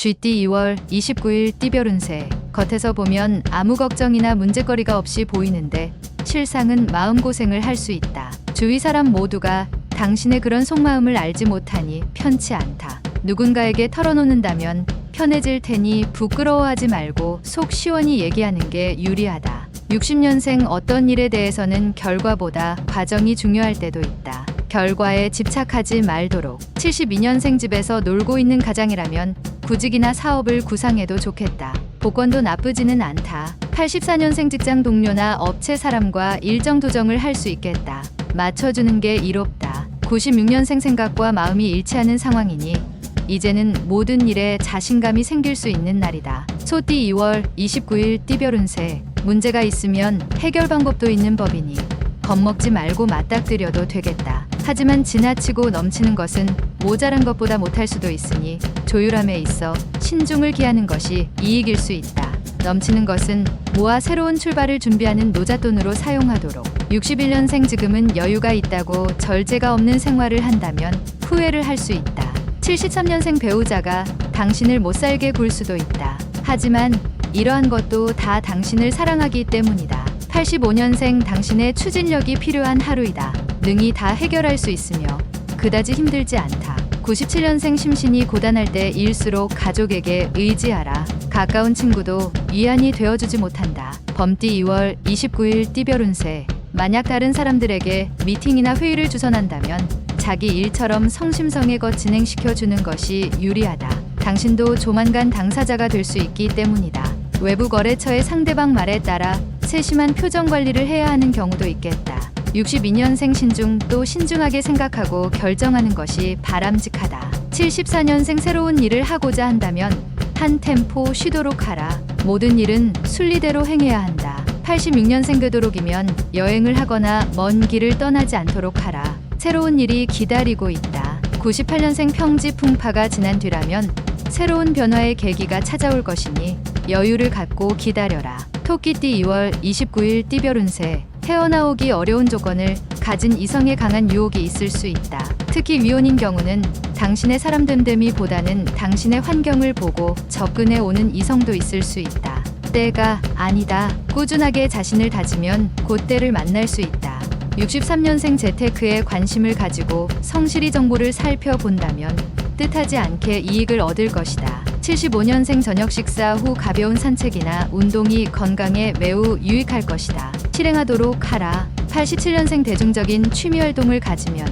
GT 2월 29일 띠별 운세. 겉에서 보면 아무 걱정이나 문제거리가 없이 보이는데 실상은 마음고생을 할 수 있다. 주위 사람 모두가 당신의 그런 속마음을 알지 못하니 편치 않다. 누군가에게 털어놓는다면 편해질 테니 부끄러워하지 말고 속 시원히 얘기하는 게 유리하다. 60년생 어떤 일에 대해서는 결과보다 과정이 중요할 때도 있다. 결과에 집착하지 말도록 72년생 집에서 놀고 있는 가장이라면 구직이나 사업을 구상해도 좋겠다. 복권도 나쁘지는 않다. 84년생 직장 동료나 업체 사람과 일정 조정을 할 수 있겠다. 맞춰주는 게 이롭다. 96년생 생각과 마음이 일치하는 상황이니 이제는 모든 일에 자신감이 생길 수 있는 날이다. 소띠 2월 29일 띠별 운세. 문제가 있으면 해결 방법도 있는 법이니 겁먹지 말고 맞닥뜨려도 되겠다. 하지만 지나치고 넘치는 것은 모자란 것보다 못할 수도 있으니 조율함에 있어 신중을 기하는 것이 이익일 수 있다. 넘치는 것은 모아 새로운 출발을 준비하는 노잣돈으로 사용하도록. 61년생 지금은 여유가 있다고 절제가 없는 생활을 한다면 후회를 할 수 있다. 73년생 배우자가 당신을 못 살게 굴 수도 있다. 하지만 이러한 것도 다 당신을 사랑하기 때문이다. 85년생 당신의 추진력이 필요한 하루이다. 능히 다 해결할 수 있으며 그다지 힘들지 않다. 97년생 심신이 고단할 때일수록 가족에게 의지하라. 가까운 친구도 위안이 되어주지 못한다. 범띠 2월 29일 띠별 운세. 만약 다른 사람들에게 미팅이나 회의를 주선한다면 자기 일처럼 성심성의껏 진행시켜 주는 것이 유리하다. 당신도 조만간 당사자가 될 수 있기 때문이다. 외부 거래처의 상대방 말에 따라 세심한 표정 관리를 해야 하는 경우도 있겠다. 62년생 신중 또 신중하게 생각하고 결정하는 것이 바람직하다. 74년생 새로운 일을 하고자 한다면 한 템포 쉬도록 하라. 모든 일은 순리대로 행해야 한다. 86년생 되도록이면 여행을 하거나 먼 길을 떠나지 않도록 하라. 새로운 일이 기다리고 있다. 98년생 평지 풍파가 지난 뒤라면 새로운 변화의 계기가 찾아올 것이니 여유를 갖고 기다려라. 토끼띠 2월 29일 띠별 운세. 헤어나오기 어려운 조건을 가진 이성에 강한 유혹이 있을 수 있다. 특히 위혼인 경우는 당신의 사람 됨됨이보다는 당신의 환경을 보고 접근해 오는 이성도 있을 수 있다. 때가 아니다. 꾸준하게 자신을 다지면 곧 때를 만날 수 있다. 63년생 재테크에 관심을 가지고 성실히 정보를 살펴본다면 뜻하지 않게 이익을 얻을 것이다. 75년생 저녁 식사 후 가벼운 산책이나 운동이 건강에 매우 유익할 것이다. 실행하도록 하라. 87년생 대중적인 취미 활동을 가지면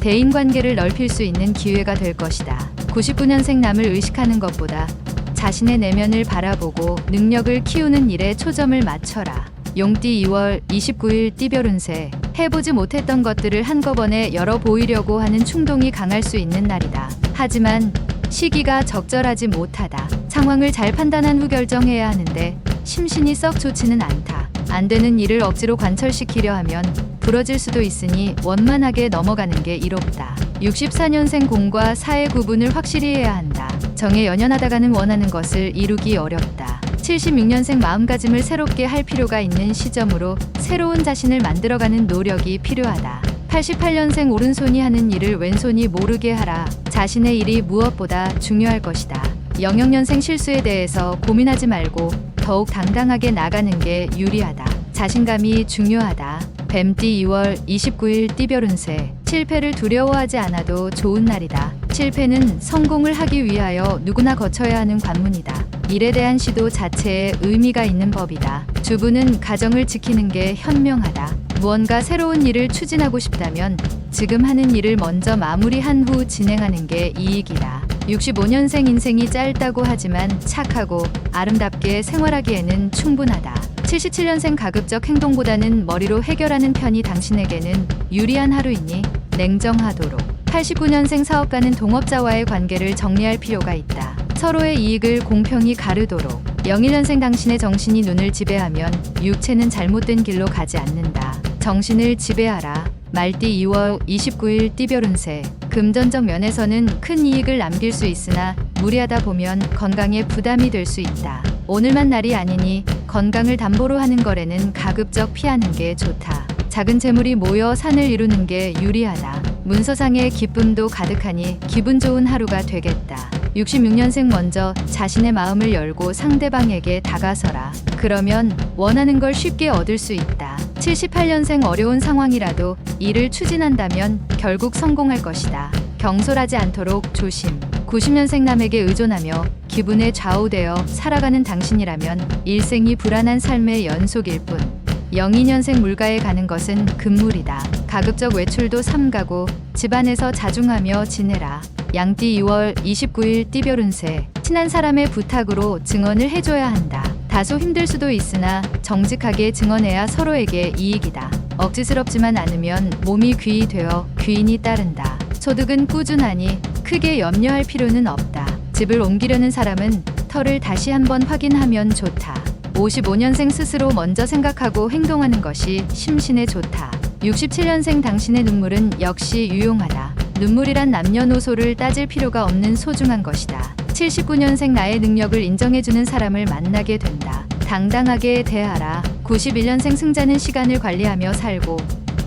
대인 관계를 넓힐 수 있는 기회가 될 것이다. 99년생 남을 의식하는 것보다 자신의 내면을 바라보고 능력을 키우는 일에 초점을 맞춰라. 용띠 2월 29일 띠별 운세. 해보지 못했던 것들을 한꺼번에 열어 보이려고 하는 충동이 강할 수 있는 날이다. 하지만 시기가 적절하지 못하다. 상황을 잘 판단한 후 결정해야 하는데 심신이 썩 좋지는 않다. 안 되는 일을 억지로 관철시키려 하면 부러질 수도 있으니 원만하게 넘어가는 게 이롭다. 64년생 공과 사의 구분을 확실히 해야 한다. 정에 연연하다가는 원하는 것을 이루기 어렵다. 76년생 마음가짐을 새롭게 할 필요가 있는 시점으로 새로운 자신을 만들어가는 노력이 필요하다. 88년생 오른손이 하는 일을 왼손이 모르게 하라. 자신의 일이 무엇보다 중요할 것이다. 00년생 실수에 대해서 고민하지 말고 더욱 당당하게 나가는 게 유리하다. 자신감이 중요하다. 뱀띠 2월 29일 띠별 운세. 실패를 두려워하지 않아도 좋은 날이다. 실패는 성공을 하기 위하여 누구나 거쳐야 하는 관문이다. 일에 대한 시도 자체에 의미가 있는 법이다. 주부는 가정을 지키는 게 현명하다. 무언가 새로운 일을 추진하고 싶다면 지금 하는 일을 먼저 마무리한 후 진행하는 게 이익이다. 65년생 인생이 짧다고 하지만 착하고 아름답게 생활하기에는 충분하다. 77년생 가급적 행동보다는 머리로 해결하는 편이 당신에게는 유리한 하루이니 냉정하도록. 89년생 사업가는 동업자와의 관계를 정리할 필요가 있다. 서로의 이익을 공평히 가르도록. 01년생 당신의 정신이 눈을 지배하면 육체는 잘못된 길로 가지 않는다. 정신을 지배하라. 말띠 2월 29일 띠별 운세. 금전적 면에서는 큰 이익을 남길 수 있으나 무리하다 보면 건강에 부담이 될 수 있다. 오늘만 날이 아니니 건강을 담보로 하는 거래는 가급적 피하는 게 좋다. 작은 재물이 모여 산을 이루는 게 유리하다. 문서상의 기쁨도 가득하니 기분 좋은 하루가 되겠다. 66년생 먼저 자신의 마음을 열고 상대방에게 다가서라. 그러면 원하는 걸 쉽게 얻을 수 있다. 78년생 어려운 상황이라도 이를 추진한다면 결국 성공할 것이다. 경솔하지 않도록 조심. 90년생 남에게 의존하며 기분에 좌우되어 살아가는 당신이라면 일생이 불안한 삶의 연속일 뿐. 02년생 물가에 가는 것은 금물이다. 가급적 외출도 삼가고 집안에서 자중하며 지내라. 양띠 2월 29일 띠별 운세. 친한 사람의 부탁으로 증언을 해줘야 한다. 다소 힘들 수도 있으나 정직하게 증언해야 서로에게 이익이다. 억지스럽지만 않으면 몸이 귀히 되어 귀인이 따른다. 소득은 꾸준하니 크게 염려할 필요는 없다. 집을 옮기려는 사람은 터를 다시 한번 확인하면 좋다. 55년생 스스로 먼저 생각하고 행동하는 것이 심신에 좋다. 67년생 당신의 눈물은 역시 유용하다. 눈물이란 남녀노소를 따질 필요가 없는 소중한 것이다. 79년생 나의 능력을 인정해주는 사람을 만나게 된다. 당당하게 대하라. 91년생 승자는 시간을 관리하며 살고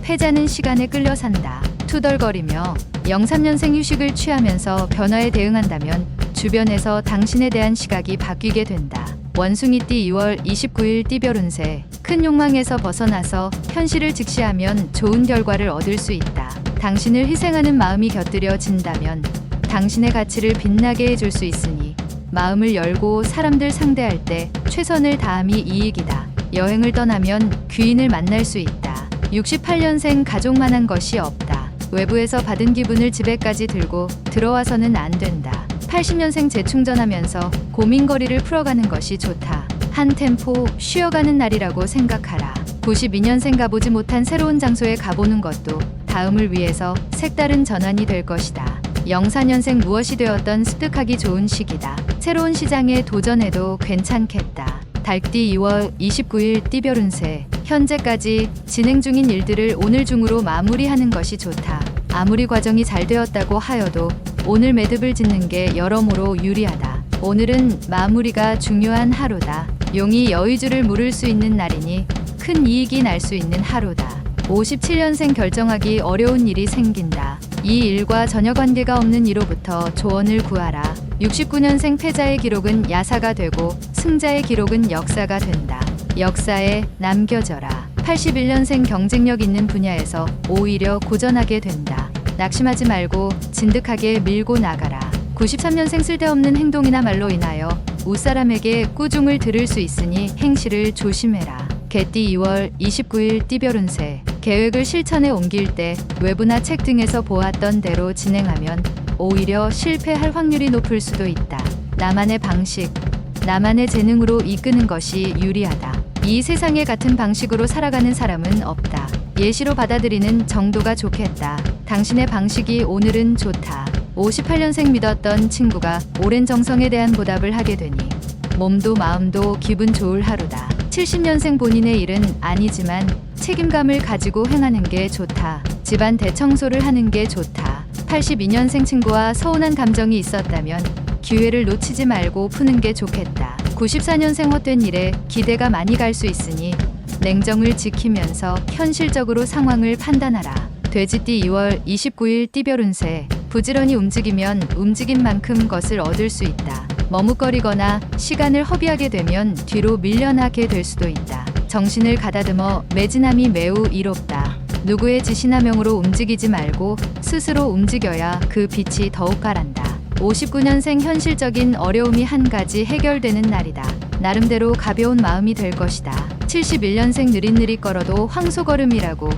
패자는 시간에 끌려 산다. 투덜거리며 03년생 휴식을 취하면서 변화에 대응한다면 주변에서 당신에 대한 시각이 바뀌게 된다. 원숭이띠 2월 29일 띠별 운세 큰 욕망에서 벗어나서 현실을 직시하면 좋은 결과를 얻을 수 있다. 당신을 희생하는 마음이 곁들여진다면 당신의 가치를 빛나게 해줄 수 있으니 마음을 열고 사람들 상대할 때 최선을 다함이 이익이다. 여행을 떠나면 귀인을 만날 수 있다. 68년생 가족만한 것이 없다. 외부에서 받은 기분을 집에까지 들고 들어와서는 안 된다. 80년생 재충전하면서 고민거리를 풀어가는 것이 좋다. 한 템포 쉬어가는 날이라고 생각하라. 92년생 가보지 못한 새로운 장소에 가보는 것도 다음을 위해서 색다른 전환이 될 것이다. 04년생 무엇이 되었던 습득하기 좋은 시기다. 새로운 시장에 도전해도 괜찮겠다. 달띠 2월 29일 띠별운세 현재까지 진행 중인 일들을 오늘 중으로 마무리하는 것이 좋다. 아무리 과정이 잘 되었다고 하여도 오늘 매듭을 짓는 게 여러모로 유리하다. 오늘은 마무리가 중요한 하루다. 용이 여의주를 물을 수 있는 날이니 큰 이익이 날 수 있는 하루다. 57년생 결정하기 어려운 일이 생긴다. 이 일과 전혀 관계가 없는 이로부터 조언을 구하라. 69년생 패자의 기록은 야사가 되고 승자의 기록은 역사가 된다. 역사에 남겨져라. 81년생 경쟁력 있는 분야에서 오히려 고전하게 된다. 낙심하지 말고 진득하게 밀고 나가라. 93년생 쓸데없는 행동이나 말로 인하여 웃사람에게 꾸중을 들을 수 있으니 행실을 조심해라. 개띠 2월 29일 띠별 운세 계획을 실천에 옮길 때 외부나 책 등에서 보았던 대로 진행하면 오히려 실패할 확률이 높을 수도 있다. 나만의 방식, 나만의 재능으로 이끄는 것이 유리하다. 이 세상에 같은 방식으로 살아가는 사람은 없다. 예시로 받아들이는 정도가 좋겠다. 당신의 방식이 오늘은 좋다. 58년생 믿었던 친구가 오랜 정성에 대한 보답을 하게 되니 몸도 마음도 기분 좋을 하루다. 70년생 본인의 일은 아니지만 책임감을 가지고 행하는 게 좋다. 집안 대청소를 하는 게 좋다. 82년생 친구와 서운한 감정이 있었다면 기회를 놓치지 말고 푸는 게 좋겠다. 94년생 헛된 일에 기대가 많이 갈 수 있으니 냉정을 지키면서 현실적으로 상황을 판단하라. 돼지띠 2월 29일 띠별 운세 부지런히 움직이면 움직인 만큼 것을 얻을 수 있다. 머뭇거리거나 시간을 허비하게 되면 뒤로 밀려나게 될 수도 있다. 정신을 가다듬어 매진함이 매우 이롭다. 누구의 지시나 명으로 움직이지 말고 스스로 움직여야 그 빛이 더욱 가란다. 59년생 현실적인 어려움이 한 가지 해결되는 날이다. 나름대로 가벼운 마음이 될 것이다. 71년생 느릿느릿 걸어도 황소걸음이라고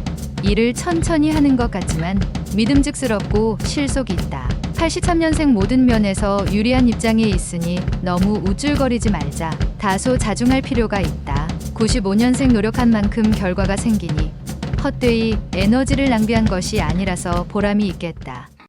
일을 천천히 하는 것 같지만 믿음직스럽고 실속이 있다. 83년생 모든 면에서 유리한 입장에 있으니 너무 우쭐거리지 말자. 다소 자중할 필요가 있다. 95년생 노력한 만큼 결과가 생기니 헛되이 에너지를 낭비한 것이 아니라서 보람이 있겠다.